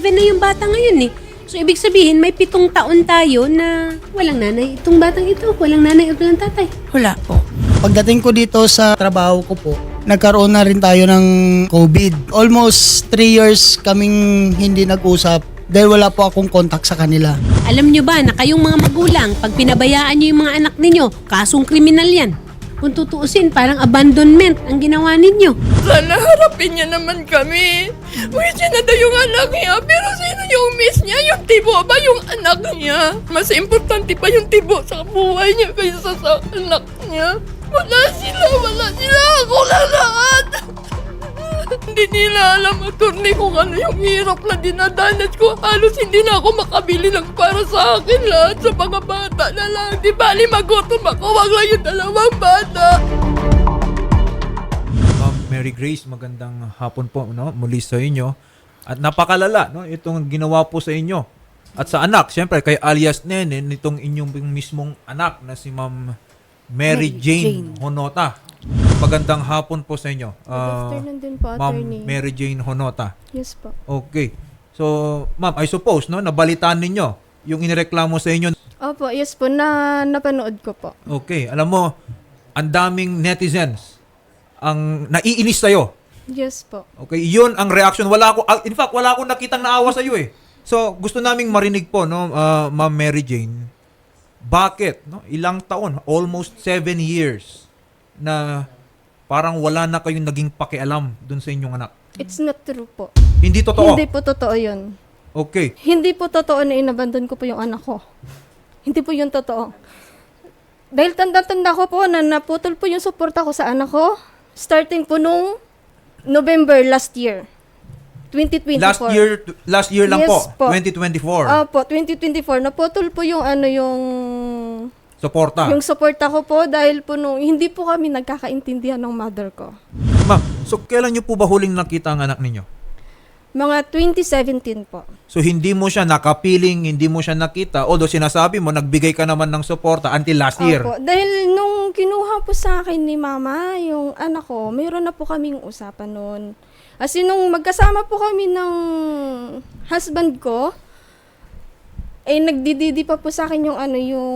seven na yung bata ngayon eh. So, ibig sabihin, may pitong taon tayo na walang nanay. Itong batang ito, walang nanay at walang tatay. Wala po. Pagdating ko dito sa trabaho ko po, nagkaroon na rin tayo ng COVID. Almost 3 years kaming hindi nag-usap dahil wala po akong contact sa kanila. Alam nyo ba na kayong mga magulang, pag pinabayaan nyo yung mga anak ninyo, kasong kriminal yan. Kung tutuusin, parang abandonment ang ginawa ninyo. Sana harapin niya naman kami. Niya na daw yung anak niya. Pero sino yung miss niya? Yung tibo ba yung anak niya? Mas importante pa yung tibo sa buhay niya kaysa sa anak niya. Wala sila, wala sila. Ako lang lahat. Hindi nila alam, attorney, kung ano yung hirap na dinadanas ko. Halos hindi na ako makabili ng para sa akin lahat sa mga bata na lang. Di bali magutom ako, wag lang yung dalawang bata. Ma'am Mary Grace, magandang hapon po no? muli sa inyo. At napakalala no itong ginawa po sa inyo. At sa anak, siyempre kay alias Nene nitong inyong mismong anak na si Ma'am Mary Jane, Honota. Magandang hapon po sa inyo. Good Ah, afternoon din po, Ma'am attorney. Mary Jane Honota. Yes po. Okay. So, ma'am, I suppose no nabalitaan ninyo yung inireklamo sa inyo. Opo, yes po, na napanood ko po. Okay, alam mo, ang daming netizens ang naiinis sa'yo. Yes po. Okay, yun ang reaction. Wala ako, ah, in fact, wala akong nakitang naawa sa iyo eh. So, gusto naming marinig po, no, ah, Ma'am Mary Jane, bakit, no, ilang taon, almost seven years, na parang wala na kayong naging pakialam dun sa inyong anak. It's not true po. Hindi totoo. Hindi po totoo yun. Okay. Hindi po totoo na inabandon ko po yung anak ko. Hindi po yun totoo. Dahil tanda-tanda ko po na naputol po yung suporta ko sa anak ko. Starting po nung November last year. 2024. Last year, last year lang Yes po, po. 2024. Opo, 2024. Naputol po yung ano yung Suporta. yung suporta ko po dahil po nung hindi po kami nagkakaintindihan ng mother ko. Ma'am, so kailan niyo po ba huling nakita ang anak ninyo? Mga 2017 po. So hindi mo siya nakapiling, hindi mo siya nakita. Although sinasabi mo, nagbigay ka naman ng suporta until last year. Opo. Dahil nung kinuha po sa akin ni mama, yung anak ko, mayroon na po kaming usapan noon. As in, nung magkasama po kami ng husband ko, eh nagdididi pa po sa akin yung ano yung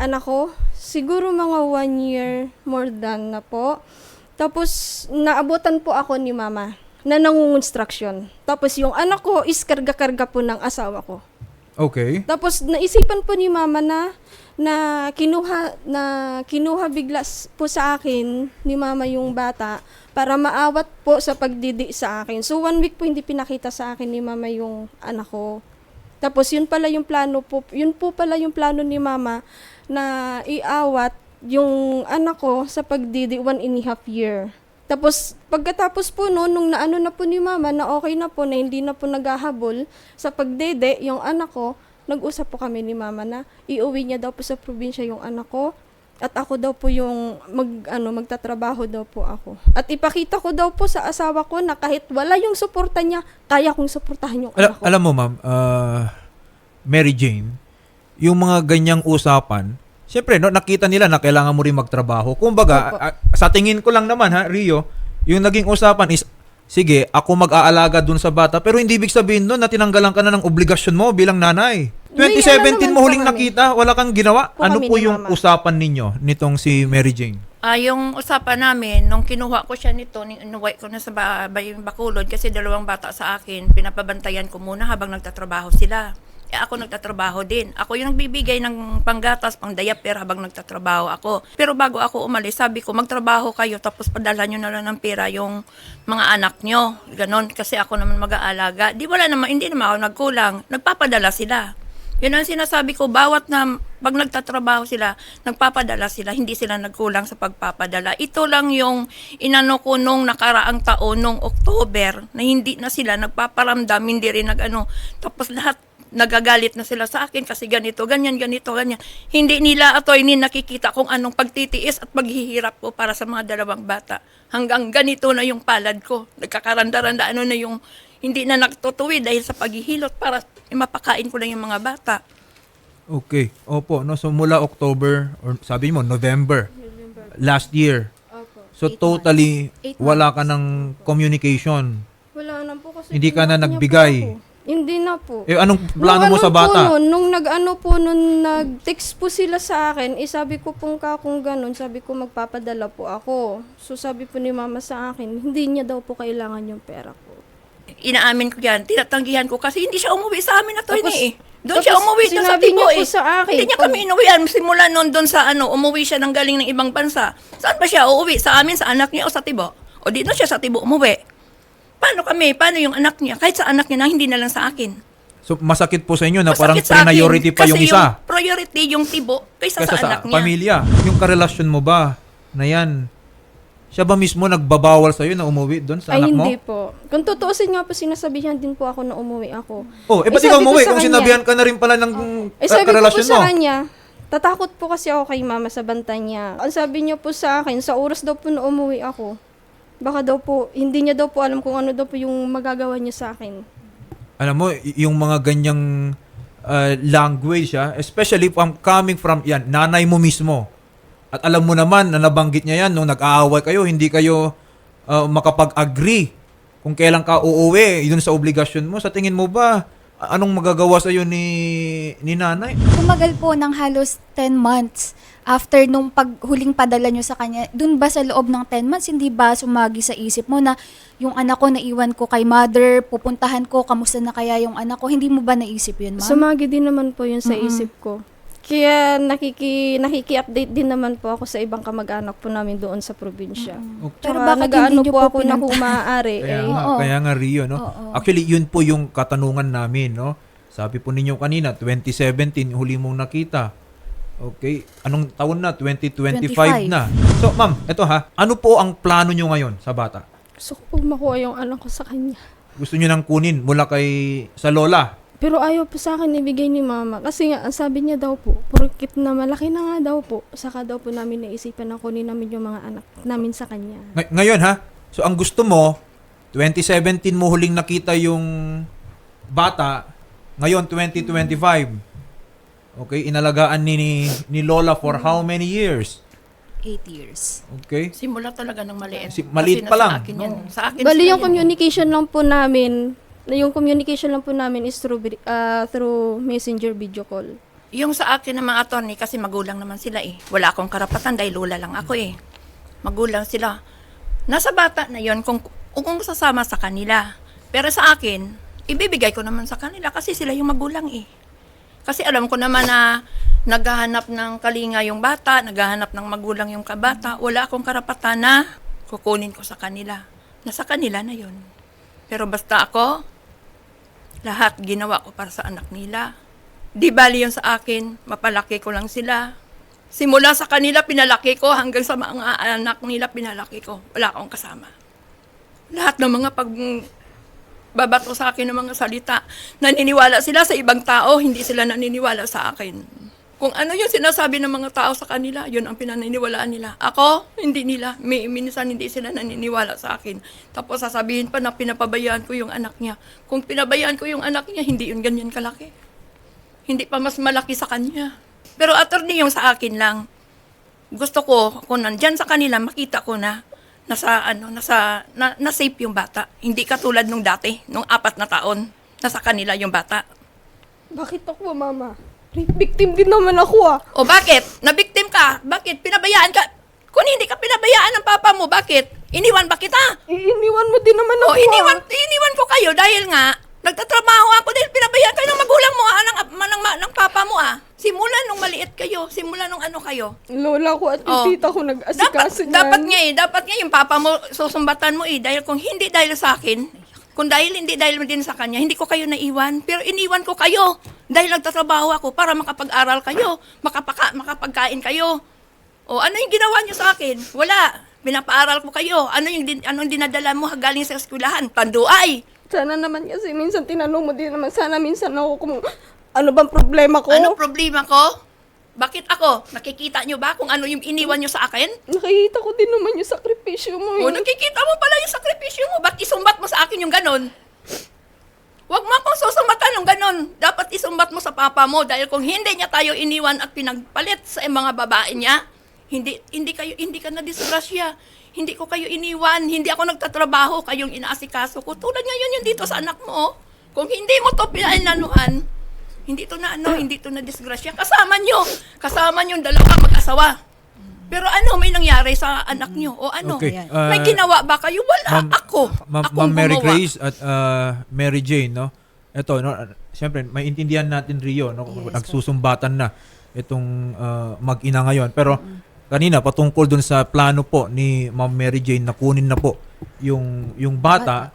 anak ko. Siguro mga one year more than na po. Tapos naabutan po ako ni mama na nangungonstruction. Tapos yung anak ko is karga-karga po ng asawa ko. Okay. Tapos naisipan po ni mama na na kinuha na kinuha bigla po sa akin ni mama yung bata para maawat po sa pagdidi sa akin. So one week po hindi pinakita sa akin ni mama yung anak ko. Tapos yun pala yung plano po, yun po pala yung plano ni mama na iawat yung anak ko sa pagdidi one and a half year. Tapos pagkatapos po no, nung naano na po ni mama na okay na po na hindi na po naghahabol sa pagdede yung anak ko, nag-usap po kami ni mama na iuwi niya daw po sa probinsya yung anak ko at ako daw po yung mag ano magtatrabaho daw po ako. At ipakita ko daw po sa asawa ko na kahit wala yung suporta niya, kaya kong suportahan yung Ala- anak ko. alam mo, ma'am, uh, Mary Jane, yung mga ganyang usapan, Siyempre, no, nakita nila na kailangan mo rin magtrabaho. Kumbaga, ah, sa tingin ko lang naman, ha, Rio, yung naging usapan is, sige, ako mag-aalaga dun sa bata, pero hindi ibig sabihin nun na tinanggalan ka na ng obligasyon mo bilang nanay. May 2017 ano mo huling nakita, wala kang ginawa. Po ano kami po ni yung Mama. usapan ninyo nitong si Mary Jane? Ah, yung usapan namin, nung kinuha ko siya nito, ni- inuwi ko na sa ba- Bayong Bacolod kasi dalawang bata sa akin, pinapabantayan ko muna habang nagtatrabaho sila. Eh, ako nagtatrabaho din. Ako yung nagbibigay ng panggatas, pang diaper habang nagtatrabaho ako. Pero bago ako umalis, sabi ko, magtrabaho kayo tapos padala nyo na lang ng pera yung mga anak nyo. Ganon, kasi ako naman mag-aalaga. Di wala naman, hindi naman ako nagkulang. Nagpapadala sila. Yun ang sinasabi ko, bawat na pag nagtatrabaho sila, nagpapadala sila, hindi sila nagkulang sa pagpapadala. Ito lang yung inano ko nung nakaraang taon, nung October, na hindi na sila nagpaparamdam, hindi rin nag-ano. Tapos lahat nagagalit na sila sa akin kasi ganito, ganyan, ganito, ganyan. Hindi nila attorney nakikita kung anong pagtitiis at paghihirap ko para sa mga dalawang bata. Hanggang ganito na yung palad ko. Nagkakaranda-randa ano na yung hindi na nagtutuwi dahil sa paghihilot para mapakain ko lang yung mga bata. Okay. Opo, no so mula October or sabi mo November, last year. So Eight totally Eight wala ka ng communication. Wala na po kasi Hindi ka na kinuha niya po nagbigay. ako. Hindi na po. Eh, anong plano Nung mo sa ano Po bata? nun, nung nag-ano po, nung nag-text po sila sa akin, eh sabi ko pong ka kung ganun, sabi ko magpapadala po ako. So sabi po ni mama sa akin, hindi niya daw po kailangan yung pera ko. Inaamin ko yan, tinatanggihan ko kasi hindi siya umuwi sa amin na to Tapos- eh. Doon siya umuwi doon sa Tibo eh. sa akin, Hindi niya pag- kami inuwian. Simula noon doon sa ano, umuwi siya ng galing ng ibang bansa. Saan ba siya uuwi? Sa amin, sa anak niya o sa Tibo? O di doon siya sa Tibo umuwi. Paano kami? Paano yung anak niya? Kahit sa anak niya na hindi na lang sa akin. So, masakit po sa inyo na Masakit parang sa akin priority pa yung kasi isa. Yung priority yung Tibo kaysa, Kaysa sa, sa anak niya. pamilya. Yung karelasyon mo ba na yan, siya ba mismo nagbabawal sa'yo na umuwi doon sa Ay, anak mo? hindi po. Kung tutuusin nga po, sinasabihan din po ako na umuwi ako. Oh, eh ba't Eh, ikaw sabi ko umuwi sa kung kanya- sinabihan ka na rin pala ng Eh uh, sabi ko po karelasyon mo? sa kanya, tatakot po kasi ako kay mama sa banta niya. Ang sabi niya po sa akin, sa oras daw po na umuwi ako, baka daw po, hindi niya daw po alam kung ano daw po yung magagawa niya sa akin. Alam mo, y- yung mga ganyang uh, language, ah, especially from coming from yan, nanay mo mismo. At alam mo naman na nabanggit niya yan nung nag-aaway kayo, hindi kayo uh, makapag-agree kung kailan ka uuwi, yun sa obligasyon mo. Sa tingin mo ba, anong magagawa sa'yo ni, ni nanay? Tumagal po ng halos 10 months after nung paghuling padala nyo sa kanya. Dun ba sa loob ng 10 months, hindi ba sumagi sa isip mo na yung anak ko naiwan ko kay mother, pupuntahan ko, kamusta na kaya yung anak ko? Hindi mo ba naisip yun, ma'am? Sumagi din naman po yun sa isip ko. Kaya nakiki, nakiki-update din naman po ako sa ibang kamag-anak po namin doon sa probinsya. Okay. Pero Tsaka bakit nag-ano hindi niyo po po ako na kung maaari. Kaya eh, nga, Oo. kaya nga Rio, no? Oo. Actually, yun po yung katanungan namin, no? Sabi po ninyo kanina, 2017, huli mong nakita. Okay, anong taon na? 2025 25. na. So, ma'am, eto ha, ano po ang plano nyo ngayon sa bata? gusto ko po makuha yung anak ko sa kanya. Gusto nyo nang kunin mula kay sa lola? Pero ayaw po sa akin ibigay ni mama. Kasi nga, ang sabi niya daw po, porkit na malaki na nga daw po, saka daw po namin naisipan na kunin namin yung mga anak namin sa kanya. Ngay- ngayon ha, so ang gusto mo, 2017 mo huling nakita yung bata, ngayon 2025. Okay, inalagaan ni, ni, ni Lola for how many years? 8 years. Okay? Simula talaga ng maliit. Si- maliit Kasi pa nasa lang, Akin no? yan. Sa akin Bali sila yung yan. communication lang po namin, yung communication lang po namin is through, ah, through messenger video call. Yung sa akin mga attorney, kasi magulang naman sila eh. Wala akong karapatan dahil lula lang ako eh. Magulang sila. Nasa bata na yon kung, kung sasama sa kanila. Pero sa akin, ibibigay ko naman sa kanila kasi sila yung magulang eh. Kasi alam ko naman na naghahanap ng kalinga yung bata, naghahanap ng magulang yung kabata. Wala akong karapatan na kukunin ko sa kanila. Nasa kanila na yon. Pero basta ako, lahat ginawa ko para sa anak nila. Di bali yun sa akin, mapalaki ko lang sila. Simula sa kanila, pinalaki ko, hanggang sa mga anak nila, pinalaki ko. Wala akong kasama. Lahat ng mga pag babato sa akin ng mga salita, naniniwala sila sa ibang tao, hindi sila naniniwala sa akin. Kung ano yung sinasabi ng mga tao sa kanila, yun ang pinaniniwalaan nila. Ako, hindi nila. May, minsan hindi sila naniniwala sa akin. Tapos sasabihin pa na pinapabayaan ko yung anak niya. Kung pinabayaan ko yung anak niya, hindi yun ganyan kalaki. Hindi pa mas malaki sa kanya. Pero attorney yung sa akin lang. Gusto ko, kung nandyan sa kanila, makita ko na nasa ano nasa na, na safe yung bata. Hindi katulad nung dati, nung apat na taon, nasa kanila yung bata. Bakit ako, mama? Victim din naman ako ah. O bakit? Nabiktim ka? Bakit? Pinabayaan ka? Kung hindi ka pinabayaan ng papa mo, bakit? Iniwan ba kita? Iiniwan mo din naman ako O iniwan, ah. iniwan ko kayo dahil nga, nagtatrabaho ako dahil pinabayaan kayo ng magulang mo, ah, ng, ng, ng, ng papa mo ah. Simula nung maliit kayo, simula nung ano kayo. Lola ko at yung Oh. tita ko Dapat, nag-asikaso niyan. dapat nga eh, dapat nga yung papa mo susumbatan mo eh. Dahil kung hindi dahil sa akin, kung dahil hindi dahil din sa kanya, hindi ko kayo naiwan. Pero iniwan ko kayo dahil nagtatrabaho ako para makapag-aral kayo, makapaka, makapagkain kayo. O ano yung ginawa niyo sa akin? Wala. Pinapaaral ko kayo. Ano yung din, anong dinadala mo galing sa eskwelahan? Panduay. Sana naman kasi minsan tinanong mo din naman, sana minsan ako kung ano bang problema ko. Anong problema ko? Bakit ako? Nakikita niyo ba kung ano yung iniwan niyo sa akin? Nakikita ko din naman yung sakripisyo mo. O, eh. nakikita mo pala yung sakripisyo mo. Ba't isumbat mo sa akin yung ganon? Huwag mo akong susumbatan ng ganon. Dapat isumbat mo sa papa mo dahil kung hindi niya tayo iniwan at pinagpalit sa mga babae niya, hindi hindi kayo hindi ka na disgrasya. Hindi ko kayo iniwan, hindi ako nagtatrabaho, kayong inaasikaso ko. Tulad ngayon yung dito sa anak mo. oh. Kung hindi mo to pinainanuhan, hindi to na ano, hindi to na disgrasya. Kasama nyo. Kasama nyo yung dalawa mag-asawa. Pero ano may nangyari sa anak nyo? O ano? Okay, may uh, ginawa ba kayo? Wala. Ma'am- ako. Ma'am, Ma'am Mary gumawa. Grace at uh, Mary Jane, no? Ito, no? Siyempre, maintindihan natin Rio, no? Nagsusumbatan na itong uh, mag-ina ngayon. Pero kanina, patungkol dun sa plano po ni Ma'am Mary Jane na kunin na po yung, yung bata.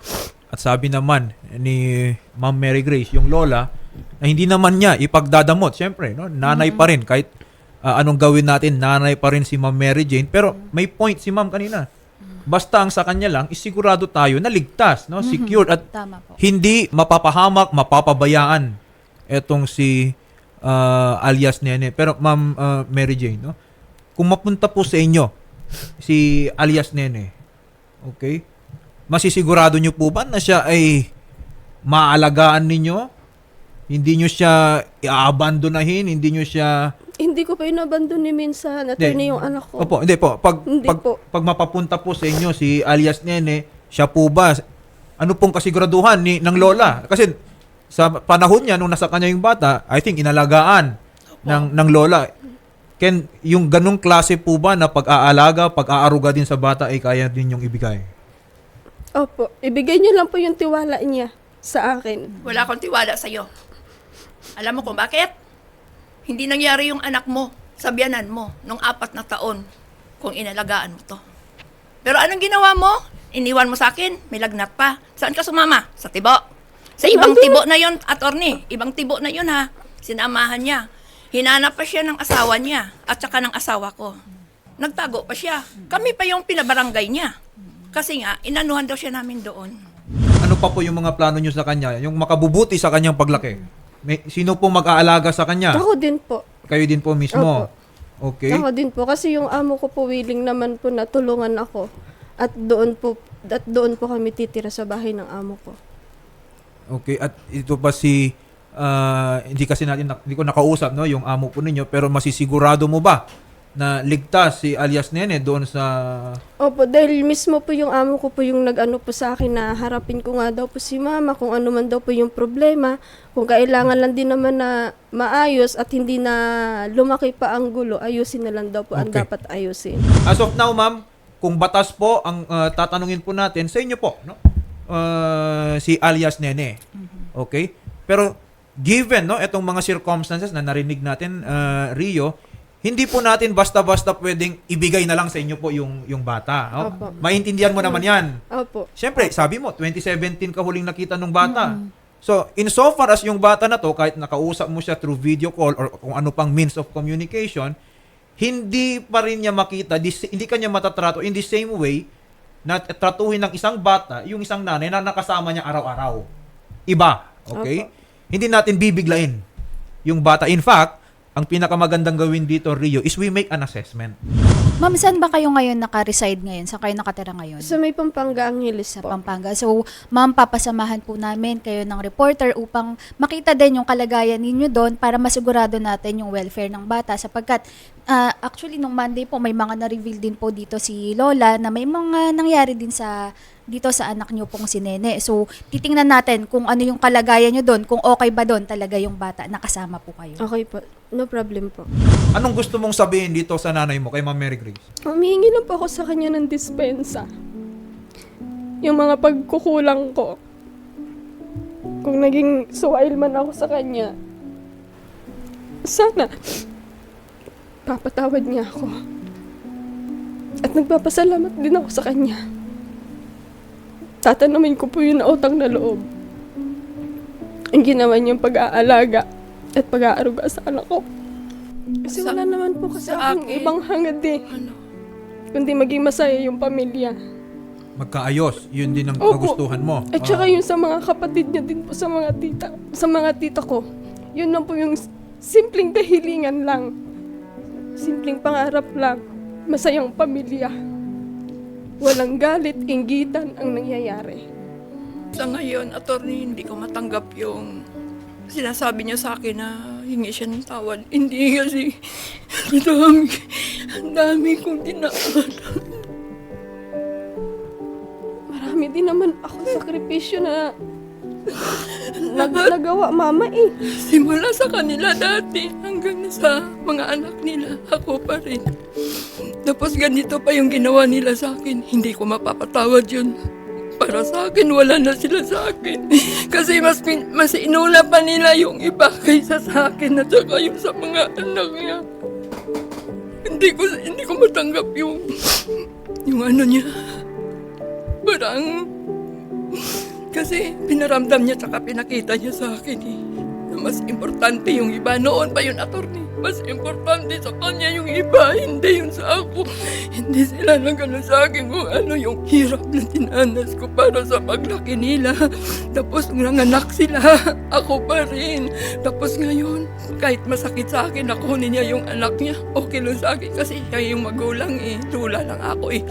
At sabi naman ni Ma'am Mary Grace, yung lola, na hindi naman niya ipagdadamot. Siyempre, no? nanay pa rin. Kahit uh, anong gawin natin, nanay pa rin si Ma'am Mary Jane. Pero may point si Ma'am kanina. Basta ang sa kanya lang, isigurado tayo na ligtas, no? secured at hindi mapapahamak, mapapabayaan etong si uh, alias Nene. Pero Ma'am uh, Mary Jane, no? kung mapunta po sa inyo si alias Nene, okay? Masisigurado nyo po ba na siya ay maalagaan ninyo? Hindi nyo siya i-abandonahin? Hindi nyo siya... Hindi ko pa inabandon ni minsan. At Hindi. yung anak ko. Opo, hindi po. Pag, Hindi pag, po. pag mapapunta po sa inyo si alias Nene, siya po ba, ano pong kasiguraduhan ni, ng lola? Kasi sa panahon niya, nung nasa kanya yung bata, I think inalagaan ng, ng lola. Ken, yung ganong klase po ba na pag-aalaga, pag-aaruga din sa bata ay kaya din yung ibigay? Opo. Ibigay niyo lang po yung tiwala niya sa akin. Wala akong tiwala sa'yo. Alam mo kung bakit? Hindi nangyari yung anak mo, sa biyanan mo, nung apat na taon, kung inalagaan mo to. Pero anong ginawa mo? Iniwan mo sa akin, may lagnat pa. Saan ka sumama? Sa tibo. Sa ibang tibo na yon, attorney. Ibang tibo na yon ha. Sinamahan niya. Hinanap pa siya ng asawa niya at saka ng asawa ko. Nagtago pa siya. Kami pa yung pinabarangay niya. Kasi nga, inanuhan daw siya namin doon. Ano pa po yung mga plano nyo sa kanya? Yung makabubuti sa kanyang paglaki? May, sino po mag-aalaga sa kanya? Ako din po. Kayo din po mismo? Okay. Ako din po. Kasi yung amo ko po willing naman po na tulungan ako. At doon po at doon po kami titira sa bahay ng amo ko. Okay, at ito ba si ah, hindi kasi natin na- hindi ko nakausap no yung amo po ninyo pero masisigurado mo ba na ligtas si alias Nene doon sa Opo, dahil mismo po yung amo ko po yung nag-ano po sa akin na harapin ko nga daw po si mama kung ano man daw po yung problema. Kung kailangan lang din naman na maayos at hindi na lumaki pa ang gulo, ayusin na lang daw po ang Okay. dapat ayusin. As of now, ma'am, kung batas po ang ah, tatanungin po natin sa inyo po, no? Ah, si alias Nene. Okay? Pero given no itong mga circumstances na narinig natin ah, Rio, hindi po natin basta-basta pwedeng ibigay na lang sa inyo po yung yung bata. no? Opo. Maintindihan mo naman 'yan. Opo. Siyempre, sabi mo, 2017 ka huling nakita nung bata. So, in so far as yung bata na to, kahit nakausap mo siya through video call or kung ano pang means of communication, hindi pa rin niya makita, hindi kanya matatrato in the same way na tratuhin ng isang bata, yung isang nanay na nakasama niya araw-araw. Iba, okay? Hindi natin bibiglain yung bata. In fact, ang pinakamagandang gawin dito, Rio, is we make an assessment. Ma'am, saan ba kayo ngayon naka-reside ngayon? Saan kayo nakatira ngayon? Sa may Pampanga ang hilis sa po. Pampanga. So, ma'am, papasamahan po namin kayo ng reporter upang makita din yung kalagayan ninyo doon para masigurado natin yung welfare ng bata sapagkat ah, actually nung Monday po may mga na-reveal din po dito si Lola na may mga nangyari din sa dito sa anak niyo pong si Nene. So, titingnan natin kung ano yung kalagayan niyo doon, kung okay ba doon talaga yung bata nakasama po kayo. Okay po. No problem po. Anong gusto mong sabihin dito sa nanay mo, kay Ma'am Mary Grace? Humihingi lang po ako sa kanya ng dispensa. Yung mga pagkukulang ko. Kung naging suwail man ako sa kanya, sana papatawad niya ako. At nagpapasalamat din ako sa kanya. Tatanamin ko po yung nautang na loob. Ang ginawa niyang pag-aalaga at pag-aaruga sa anak ko. Kasi Sa- wala naman po kasi sa akong akin. ibang hangad eh Ano? kundi maging masaya yung pamilya. Magkaayos, yun din ang Opo. kagustuhan mo. At saka Ah. yung sa mga kapatid niya din po sa mga tita, sa mga tita ko. Yun lang po yung simpleng kahilingan lang. Simpleng pangarap lang. Masayang pamilya. Walang galit, inggitan ang nangyayari. Sa ngayon, attorney, hindi ko matanggap yung sinasabi niya sa akin na hingi siya ng tawad. Hindi kasi ang dami, ang dami kong ginagawa. Marami din naman ako sakripisyo na Nag mama eh. Simula sa kanila dati hanggang sa mga anak nila, ako pa rin. Tapos ganito pa yung ginawa nila sa akin. Hindi ko mapapatawad yun. Para sa akin, wala na sila sa akin. Kasi mas, mas inula pa nila yung iba kaysa sa akin at saka yung sa mga anak niya. Hindi ko, hindi ko matanggap yung, yung ano niya. Parang, kasi pinaramdam niya tsaka pinakita niya sa akin eh. Na mas importante yung iba. Noon pa yun, attorney. Mas importante sa kanya yung iba, hindi yun sa ako. Hindi sila nagano sa akin kung ano yung hirap na tinanas ko para sa paglaki nila. Tapos nanganak sila, ako pa rin. Tapos ngayon, kahit masakit sa akin, nakunin niya yung anak niya. Okay lang sa akin kasi siya yung magulang eh. Tula lang ako eh.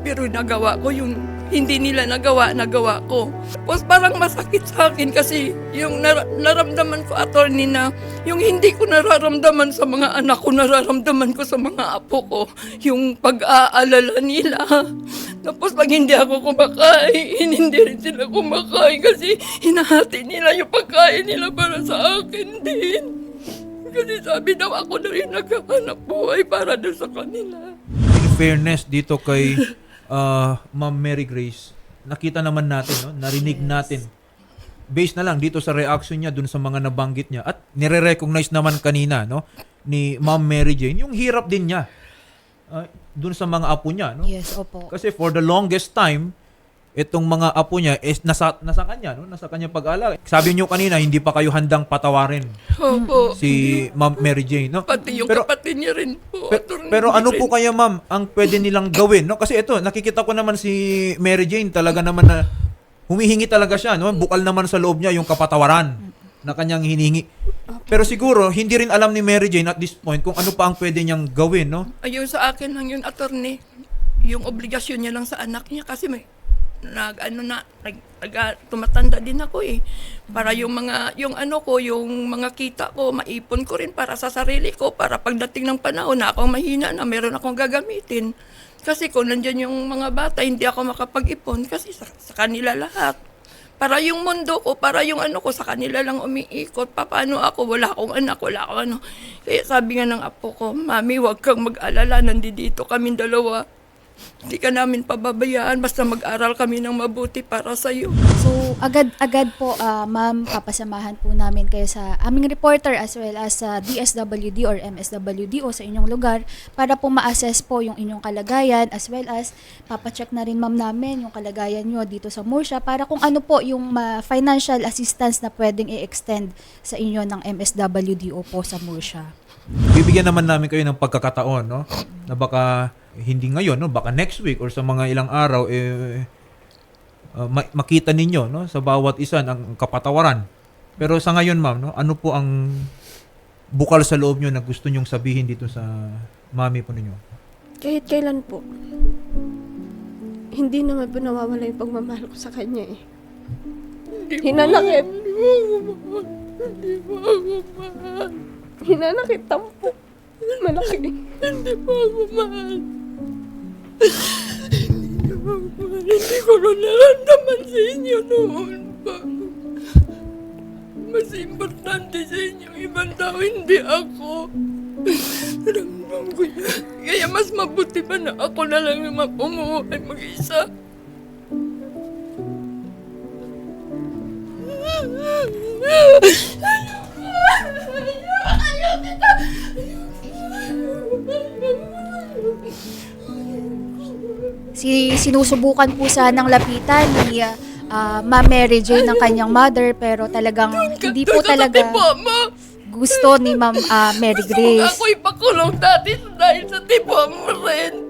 Pero nagawa ko yung hindi nila nagawa, nagawa ko. Tapos parang masakit sa akin kasi yung nar- naramdaman ko, attorney, na yung hindi ko nararamdaman sa mga anak ko, nararamdaman ko sa mga apo ko. Yung pag-aalala nila. Tapos pag hindi ako kumakain, hindi rin sila kumakain kasi hinahati nila yung pagkain nila para sa akin din. Kasi sabi daw ako na rin naghahanap buhay para doon sa kanila. In fairness dito kay uh, Ma'am Mary Grace, nakita naman natin, no? narinig natin. Based na lang dito sa reaction niya dun sa mga nabanggit niya at nire-recognize naman kanina no ni Ma'am Mary Jane yung hirap din niya uh, dun sa mga apo niya no Yes, opo. kasi for the longest time itong mga apo niya is nasa nasa kanya no nasa kanya pag-alaga sabi niyo kanina hindi pa kayo handang patawarin Opo. si Ma'am Mary Jane no Pati yung Pero- kapatid niya rin po. Pe- attorney pero ano rin. po kaya ma'am ang pwede nilang gawin no kasi ito nakikita ko naman si Mary Jane talaga naman na humihingi talaga siya no bukal naman sa loob niya yung kapatawaran na kanyang hinihingi pero siguro hindi rin alam ni Mary Jane at this point kung ano pa ang pwede niyang gawin no Ayun sa akin lang yun, attorney. Yung obligasyon niya lang sa anak niya kasi may nag ano na nag, nag ah, tumatanda din ako eh para yung mga yung ano ko yung mga kita ko maipon ko rin para sa sarili ko para pagdating ng panahon na ako mahina na meron akong gagamitin kasi kung nandyan yung mga bata hindi ako makapag-ipon kasi sa, sa kanila lahat para yung mundo ko, para yung ano ko sa kanila lang umiikot. Pa, Paano ako? Wala akong anak, wala akong ano. Kaya sabi nga ng apo ko, Mami, huwag kang mag-alala, nandito kami dalawa. Hindi ka namin pababayaan, basta mag-aral kami ng mabuti para sa'yo. So, agad-agad po, ah, ma'am, papasamahan po namin kayo sa aming reporter as well as sa DSWD or MSWD o sa inyong lugar para po ma-assess po yung inyong kalagayan as well as papacheck na rin ma'am namin yung kalagayan nyo dito sa Murcia para kung ano po yung ma- financial assistance na pwedeng i-extend sa inyo ng MSWDO po sa Murcia. bibigyan naman namin kayo ng pagkakataon no na baka hindi ngayon no baka next week or sa mga ilang araw eh uh, ma- makita ninyo no sa bawat isa ng kapatawaran pero sa ngayon ma'am no ano po ang bukal sa loob nyo na gusto nyong sabihin dito sa mami po ninyo Kahit kailan po. Hindi naman po nawawala yung pagmamahal ko sa kanya eh. Hinanakit. Hindi mo ako mahal. Hinanakit tampo. Malaki. Hindi mo ako mahal. Hindi ko rin naramdaman sa inyo noon pa. Mas importante sa inyo ibang tao, hindi ako. Ramdam ko yan. Kaya mas mabuti pa na ako na lang yung mapumuhay mag-isa. Si sinusubukan po sanang lapitan ni ah, Ma'am Mary Jane ng kanyang mother pero talagang hindi po talaga gusto ni Ma'am ah, Mary Gusto Grace. ako ipakulong dati dahil sa tipo mo rin.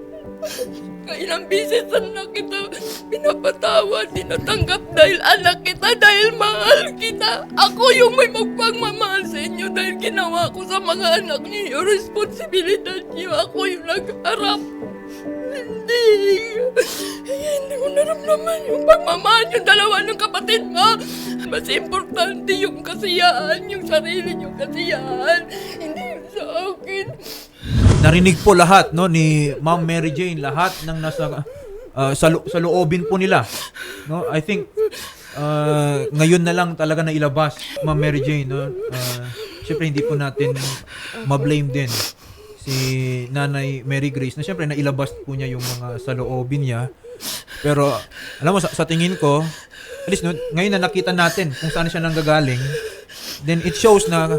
Kailang bisis na kita pinapatawad, tinatanggap dahil anak kita, dahil mahal kita. Ako yung may magpagmamahal sa inyo dahil ginawa ko sa mga anak niyo responsibilidad niyo. Ako yung nag-harap. Hindi. Hindi ko naramdaman yung pagmamahal yung dalawa ng kapatid mo. Mas importante yung kasiyahan, yung sarili yung kasiyahan. Hindi yung sa akin. narinig po lahat no ni Ma'am Mary Jane lahat ng nasa uh, sa, lo- sa loobin po nila no I think ah, ngayon na lang talaga na ilabas, Ma'am Mary Jane, no? Ah, syempre hindi po natin ma-blame din si Nanay Mary Grace na syempre nailabas po niya yung mga saloobin niya. Pero alam mo sa, sa tingin ko, at least no, ngayon na nakita natin kung saan siya nanggagaling, then it shows na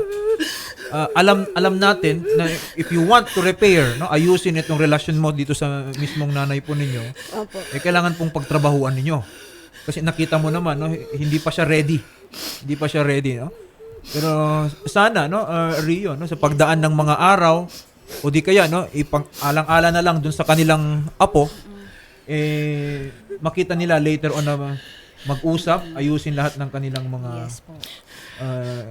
ah, alam alam natin na if you want to repair, no, ayusin itong relasyon mo dito sa mismong nanay po ninyo, Opo. eh kailangan pong pagtrabahuan ninyo. Kasi nakita mo naman no, hindi pa siya ready. Hindi pa siya ready, no? Pero sana no, uh, Rio, no, sa pagdaan ng mga araw o di kaya no, ipang alang-ala na lang dun sa kanilang apo eh makita nila later on na mag-usap, ayusin lahat ng kanilang mga Yes po. uh,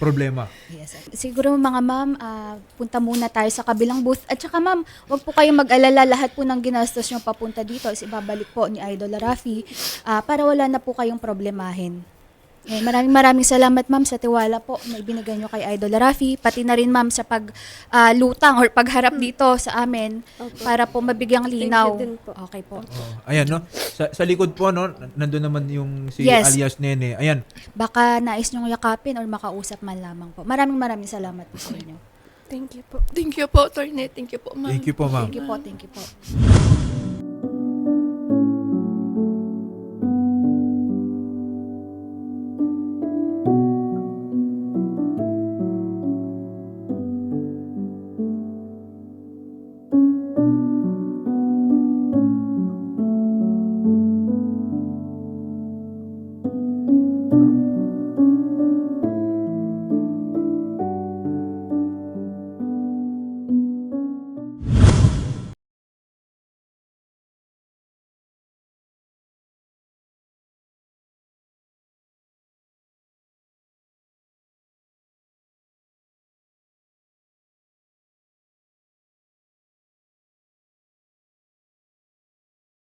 problema. Yes. Siguro mga ma'am, ah, punta muna tayo sa kabilang booth. At saka ma'am, wag po kayong mag-alala lahat po ng ginastos nyo papunta dito is ibabalik po ni Idol Rafi ah, para wala na po kayong problemahin. Eh, maraming maraming salamat ma'am sa tiwala po na ibinigay nyo kay Idol Rafi. Pati na rin ma'am sa pag ah, lutang or pagharap dito sa amin Opo. para po mabigyang linaw. din po. Okay po. Oh, ayan no. Sa, sa likod po no, nandun naman yung si Yes. alias Nene. Ayan. Baka nais nyong yakapin or makausap man lamang po. Maraming maraming salamat po sa inyo. Thank you po. Thank you po, attorney. Thank you po, ma'am. Thank you po, ma'am. Thank you po, thank you po.